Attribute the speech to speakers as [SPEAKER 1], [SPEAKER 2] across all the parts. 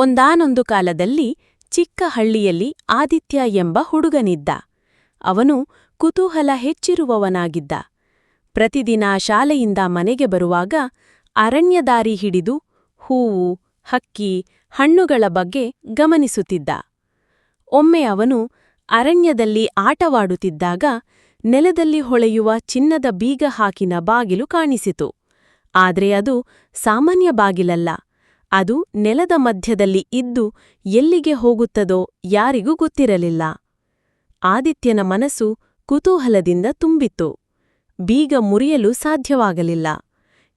[SPEAKER 1] ಒಂದಾನೊಂದು ಕಾಲದಲ್ಲಿ ಚಿಕ್ಕ ಹಳ್ಳಿಯಲ್ಲಿ ಆದಿತ್ಯ ಎಂಬ ಹುಡುಗನಿದ್ದ. ಅವನು ಕುತೂಹಲ ಹೆಚ್ಚಿರುವವನಾಗಿದ್ದ. ಪ್ರತಿದಿನ ಶಾಲೆಯಿಂದ ಮನೆಗೆ ಬರುವಾಗ ಅರಣ್ಯದಾರಿ ಹಿಡಿದು ಹೂವು, ಹಕ್ಕಿ, ಹಣ್ಣುಗಳ ಬಗ್ಗೆ ಗಮನಿಸುತ್ತಿದ್ದ. ಒಮ್ಮೆ ಅವನು ಅರಣ್ಯದಲ್ಲಿ ಆಟವಾಡುತ್ತಿದ್ದಾಗ ನೆಲದಲ್ಲಿ ಹೊಳೆಯುವ ಚಿನ್ನದ ಬೀಗ ಹಾಕಿನ ಬಾಗಿಲು ಕಾಣಿಸಿತು. ಆದ್ರೆ ಅದು ಸಾಮಾನ್ಯ ಬಾಗಿಲಲ್ಲ. ಅದು ನೆಲದ ಮಧ್ಯದಲ್ಲಿ ಇದ್ದು ಎಲ್ಲಿಗೆ ಹೋಗುತ್ತದೋ ಯಾರಿಗೂ ಗೊತ್ತಿರಲಿಲ್ಲ. ಆದಿತ್ಯನ ಮನಸ್ಸು ಕುತೂಹಲದಿಂದ ತುಂಬಿತ್ತು. ಬೀಗ ಮುರಿಯಲು ಸಾಧ್ಯವಾಗಲಿಲ್ಲ.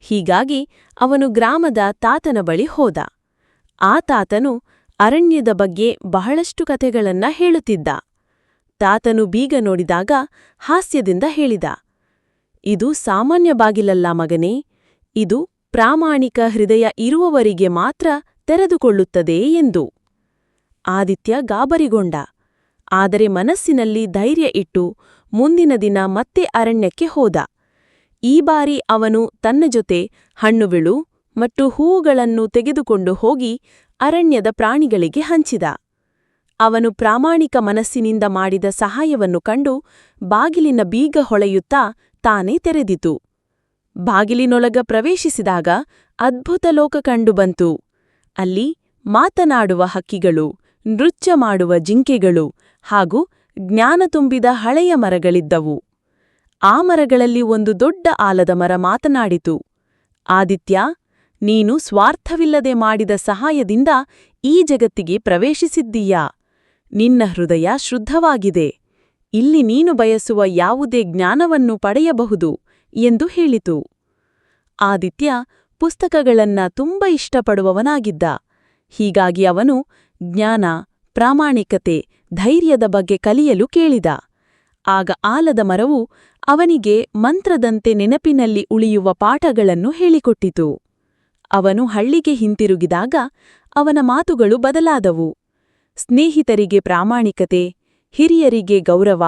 [SPEAKER 1] ಹೀಗಾಗಿ ಅವನು ಗ್ರಾಮದ ತಾತನ ಬಳಿ ಹೋದ. ಆ ತಾತನು ಅರಣ್ಯದ ಬಗ್ಗೆ ಬಹಳಷ್ಟು ಕಥೆಗಳನ್ನ ಹೇಳುತ್ತಿದ್ದ. ತಾತನು ಬೀಗ ನೋಡಿದಾಗ ಹಾಸ್ಯದಿಂದ ಹೇಳಿದ, ಇದು ಸಾಮಾನ್ಯ ಬಾಗಿಲಲ್ಲ ಮಗನೇ, ಇದು ಪ್ರಾಮಾಣಿಕ ಹೃದಯ ಇರುವವರಿಗೆ ಮಾತ್ರ ತೆರೆದುಕೊಳ್ಳುತ್ತದೆ ಎಂದು. ಆದಿತ್ಯ ಗಾಬರಿಗೊಂಡ. ಆದರೆ ಮನಸ್ಸಿನಲ್ಲಿ ಧೈರ್ಯ ಇಟ್ಟು ಮುಂದಿನ ದಿನ ಮತ್ತೆ ಅರಣ್ಯಕ್ಕೆ ಹೋದ. ಈ ಬಾರಿ ಅವನು ತನ್ನ ಜೊತೆ ಹಣ್ಣುಗಳು ಮತ್ತು ಹೂವುಗಳನ್ನು ತೆಗೆದುಕೊಂಡು ಹೋಗಿ ಅರಣ್ಯದ ಪ್ರಾಣಿಗಳಿಗೆ ಹಂಚಿದ. ಅವನು ಪ್ರಾಮಾಣಿಕ ಮನಸ್ಸಿನಿಂದ ಮಾಡಿದ ಸಹಾಯವನ್ನು ಕಂಡು ಬಾಗಿಲಿನ ಬೀಗ ಹೊಳೆಯುತ್ತಾ ತಾನೇ ತೆರೆದಿತು. ಬಾಗಿಲಿನೊಳಗ ಪ್ರವೇಶಿಸಿದಾಗ ಅದ್ಭುತ ಲೋಕ ಕಂಡುಬಂತು. ಅಲ್ಲಿ ಮಾತನಾಡುವ ಹಕ್ಕಿಗಳು, ನೃತ್ಯ ಮಾಡುವ ಜಿಂಕೆಗಳು ಹಾಗೂ ಜ್ಞಾನ ತುಂಬಿದ ಹಳೆಯ ಮರಗಳಿದ್ದವು. ಆ ಮರಗಳಲ್ಲಿ ಒಂದು ದೊಡ್ಡ ಆಲದ ಮರ ಮಾತನಾಡಿತು. ಆದಿತ್ಯ, ನೀನು ಸ್ವಾರ್ಥವಿಲ್ಲದೆ ಮಾಡಿದ ಸಹಾಯದಿಂದ ಈ ಜಗತ್ತಿಗೆ ಪ್ರವೇಶಿಸಿದ್ದೀಯಾ? ನಿನ್ನ ಹೃದಯ ಶುದ್ಧವಾಗಿದೆ. ಇಲ್ಲಿ ನೀನು ಬಯಸುವ ಯಾವುದೇ ಜ್ಞಾನವನ್ನು ಪಡೆಯಬಹುದು. ಎಂದು ಹೇಳಿತು. ಆದಿತ್ಯ ಪುಸ್ತಕಗಳನ್ನ ತುಂಬ ಇಷ್ಟಪಡುವವನಾಗಿದ್ದ. ಹೀಗಾಗಿ ಅವನು ಜ್ಞಾನ, ಪ್ರಾಮಾಣಿಕತೆ, ಧೈರ್ಯದ ಬಗ್ಗೆ ಕಲಿಯಲು ಕೇಳಿದ. ಆಗ ಆಲದ ಮರವು ಅವನಿಗೆ ಮಂತ್ರದಂತೆ ನೆನಪಿನಲ್ಲಿ ಉಳಿಯುವ ಪಾಠಗಳನ್ನು ಹೇಳಿಕೊಟ್ಟಿತು. ಅವನು ಹಳ್ಳಿಗೆ ಹಿಂತಿರುಗಿದಾಗ ಅವನ ಮಾತುಗಳು ಬದಲಾದವು. ಸ್ನೇಹಿತರಿಗೆ ಪ್ರಾಮಾಣಿಕತೆ, ಹಿರಿಯರಿಗೆ ಗೌರವ,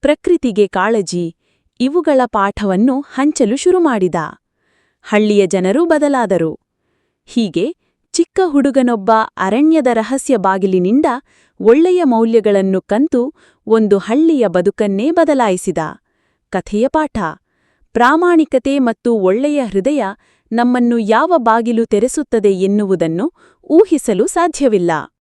[SPEAKER 1] ಪ್ರಕೃತಿಗೆ ಕಾಳಜಿ ಇವುಗಳ ಪಾಠವನ್ನು ಹಂಚಲು ಶುರುಮಾಡಿದ. ಹಳ್ಳಿಯ ಜನರೂ ಬದಲಾದರು. ಹೀಗೆ ಚಿಕ್ಕ ಹುಡುಗನೊಬ್ಬ ಅರಣ್ಯದ ರಹಸ್ಯ ಬಾಗಿಲಿನಿಂದ ಒಳ್ಳೆಯ ಮೌಲ್ಯಗಳನ್ನು ಕಂತು ಒಂದು ಹಳ್ಳಿಯ ಬದುಕನ್ನೇ ಬದಲಾಯಿಸಿದ. ಕಥೆಯ ಪಾಠ. ಪ್ರಾಮಾಣಿಕತೆ ಮತ್ತು ಒಳ್ಳೆಯ ಹೃದಯ ನಮ್ಮನ್ನು ಯಾವ ಬಾಗಿಲು ತೆರೆಸುತ್ತದೆ ಎನ್ನುವುದನ್ನು ಊಹಿಸಲು ಸಾಧ್ಯವಿಲ್ಲ.